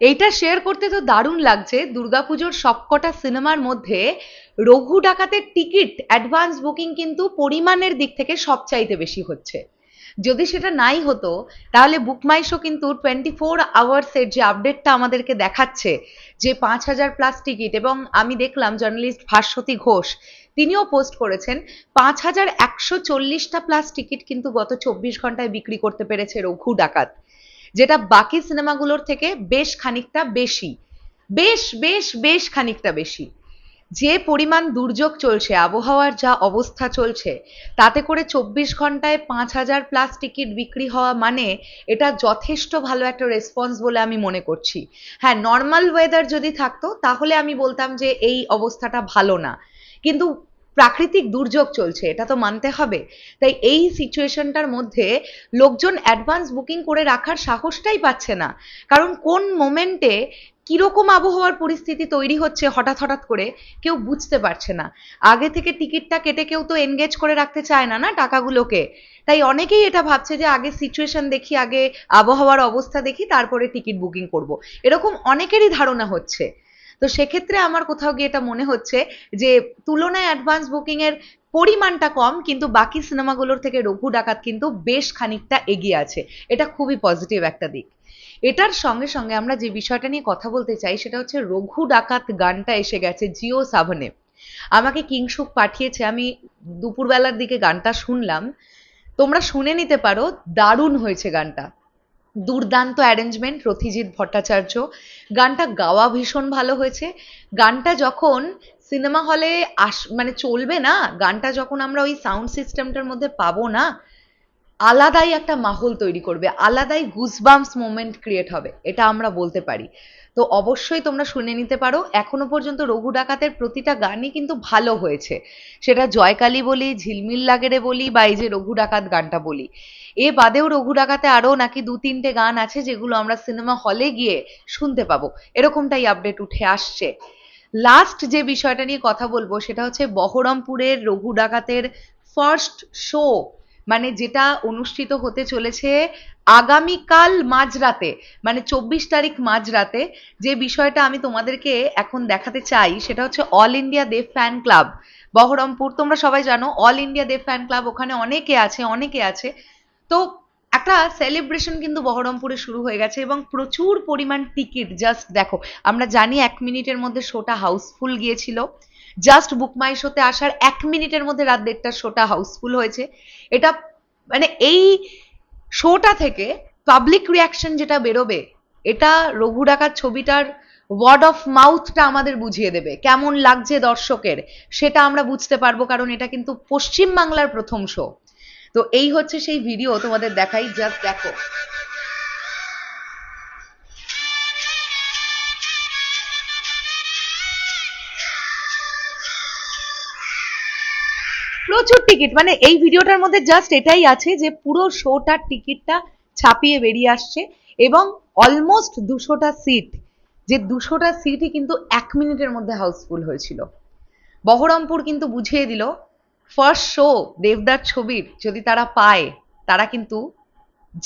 এইটা শেয়ার করতে তো দারুণ লাগছে। দুর্গাপুজোর সবকটা সিনেমার মধ্যে রঘু ডাকাতের টিকিট অ্যাডভান্স বুকিং কিন্তু পরিমাণের দিক থেকে সবচাইতে বেশি হচ্ছে। যদি সেটা নাই হতো, তাহলে বুকমাইশো কিন্তু টোয়েন্টি ফোর আওয়ার্সের যে আপডেটটা আমাদেরকে দেখাচ্ছে, যে পাঁচ হাজার প্লাস টিকিট এবং আমি দেখলাম জার্নালিস্ট ভাস্বতী ঘোষ, তিনিও পোস্ট করেছেন, পাঁচ হাজার একশো চল্লিশটা প্লাস টিকিট কিন্তু গত চব্বিশ ঘন্টায় বিক্রি করতে পেরেছে রঘু ডাকাত। যেটা বাকি সিনেমাগুলোর থেকে বেশ খানিকটা বেশি। বেশ বেশ বেশ খানিকটা বেশি। যে পরিমাণ দুর্যোগ চলছে, আবহাওয়ার যা অবস্থা চলছে, তাতে করে চব্বিশ ঘন্টায় পাঁচ হাজার প্লাস টিকিট বিক্রি হওয়া মানে এটা যথেষ্ট ভালো একটা রেসপন্স বলে আমি মনে করছি। হ্যাঁ নর্মাল ওয়েদার যদি থাকতো, তাহলে আমি বলতাম যে এই অবস্থাটা ভালো না। কিন্তু প্রাকৃতিক দুর্যোগ চলছে, এটা তো মানতে হবে। তাই এই সিচুয়েশনটার মধ্যে লোকজন অ্যাডভান্স বুকিং করে রাখার সাহসটাই পাচ্ছে না। কারণ কোন মোমেন্টে কীরকম আবহাওয়ার পরিস্থিতি তৈরি হচ্ছে হঠাৎ হঠাৎ করে কেউ বুঝতে পারছে না। আগে থেকে টিকিটটা কেটে কেউ তো এনগেজ করে রাখতে চায় না না টাকাগুলোকে। তাই অনেকেই এটা ভাবছে যে আগে সিচুয়েশন দেখি, আগে আবহাওয়ার অবস্থা দেখি, তারপরে টিকিট বুকিং করব। এরকম অনেকেরই ধারণা হচ্ছে। তো সেক্ষেত্রে আমার কোথাও গিয়ে এটা মনে হচ্ছে যে তুলনায় অ্যাডভান্স বুকিং এর পরিমাণটা কম, কিন্তু বাকি সিনেমাগুলোর থেকে রঘু ডাকাত কিন্তু বেশ খানিকটা এগিয়ে আছে। এটা খুবই পজিটিভ একটা দিক। এটার সঙ্গে সঙ্গে আমরা যে বিষয়টা নিয়ে কথা বলতে চাই, সেটা হচ্ছে রঘু ডাকাত গানটা এসে গেছে জিও সাভনে। আমাকে কিংসুক পাঠিয়েছে, আমি দুপুরবেলার দিকে গানটা শুনলাম। তোমরা শুনে নিতে পারো, দারুণ হয়েছে গানটা। দুর্দান্ত অ্যারেঞ্জমেন্ট রথিজিৎ ভট্টাচার্য। গানটা গাওয়া ভীষণ ভালো হয়েছে। গানটা যখন সিনেমা হলে আস মানে চলবে না, গানটা যখন আমরা ওই সাউন্ড সিস্টেমটার মধ্যে পাবো না আলাদাই একটা মাহল তৈরি করবে, আলাদাই গুজবামস মোমেন্ট ক্রিয়েট হবে, এটা আমরা বলতে পারি। তো অবশ্যই তোমরা শুনে নিতে পারো, এখনও পর্যন্ত রঘু ডাকাতের প্রতিটা গানই কিন্তু ভালো হয়েছে। সেটা জয়কালী বলি, ঝিলমিল লাগেরে বলি, বা এই যে রঘু ডাকাত গানটা বলি। এ বাদেও রঘু ডাকাতে আরও নাকি দু তিনটে গান আছে যেগুলো আমরা সিনেমা হলে গিয়ে শুনতে পাবো। এরকমটাই আপডেট উঠে আসছে। লাস্ট যে বিষয়টা নিয়ে কথা বলব, সেটা হচ্ছে বহরমপুরের রঘু ডাকাতের ফার্স্ট শো মানে যেটা অনুষ্ঠিত হতে চলেছে আগামীকাল মাঝরাতে মানে চব্বিশ তারিখ মাঝরাতে, যে বিষয়টা আমি তোমাদেরকে এখন দেখাতে চাই সেটা হচ্ছে all India Dev fan club Baharampur, তোমরা সবাই জানো all India Dev fan club ওখানে অনেকে আছে অনেকে আছে। তো একটা সেলিব্রেশন কিন্তু বহরমপুরে শুরু হয়ে গেছে এবং প্রচুর পরিমাণ টিকিট জাস্ট দেখো, আমরা জানি এক মিনিটের মধ্যে শোটা হাউসফুল গিয়েছিল। জাস্ট বুকমাই শোতে আসার এক মিনিটের মধ্যে রাত দেড়টার শোটা হাউসফুল হয়েছে। এটা মানে এই শোটা থেকে পাবলিক রিয়াকশন যেটা বেরোবে, এটা রঘু ডাকার ছবিটার ওয়ার্ড অফ মাউথটা আমাদের বুঝিয়ে দেবে। কেমন লাগছে দর্শকের, সেটা আমরা বুঝতে পারব, কারণ এটা কিন্তু পশ্চিম বাংলার প্রথম শো তো এই হচ্ছে সেই ভিডিও তোমাদের দেখাই জাস্ট দেখো। প্রচুর টিকিট মানে এই ভিডিওটার মধ্যে জাস্ট এটাই আছে যে পুরো শোটার টিকিটটা ছাপিয়ে বেরিয়ে আসছে এবং অলমোস্ট দুশোটা সিট যে দুশোটা সিটই কিন্তু এক মিনিটের মধ্যে হাউসফুল হয়েছিল। বহরমপুর কিন্তু বুঝিয়ে দিল ফার্স্ট শো দেবদার ছবির যদি তারা পায়, তারা কিন্তু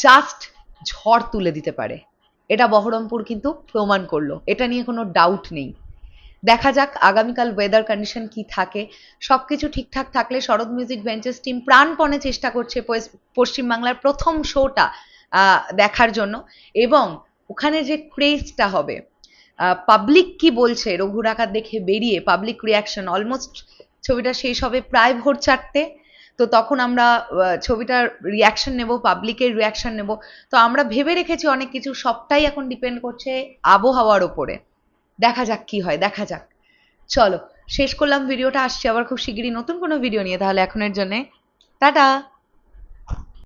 জাস্ট ঝড় তুলে দিতে পারে। এটা বহরমপুর কিন্তু প্রমাণ করল। এটা নিয়ে কোনো ডাউট নেই। দেখা যাক আগামীকাল ওয়েদার কন্ডিশন কি থাকে। সবকিছু ঠিকঠাক থাকলে শরৎ মিউজিক ভেঞ্চার্স টিম প্রাণপণে চেষ্টা করছে পশ্চিমবাংলার প্রথম শোটা দেখার জন্য। এবং ওখানে যে ক্রেজটা হবে পাবলিক কি বলছে রঘু ডাকাত দেখে বেরিয়ে পাবলিক রিয়াকশন অলমোস্ট ছবিটা শেষ হবে প্রায় ভোর চারটে। তো তখন আমরা ছবিটার রিয়াকশন নেব পাবলিকের রিয়াকশন নেব। তো আমরা ভেবে রেখেছি অনেক কিছু, সবটাই এখন ডিপেন্ড করছে আবহাওয়ার ওপরে। দেখা যাক কি হয়, দেখা যাক। চলো, শেষ করলাম, ভিডিওটা আসছি আবার খুব শিগগিরই নতুন কোনো ভিডিও নিয়ে, তাহলে এখনের জন্যে। টাটা!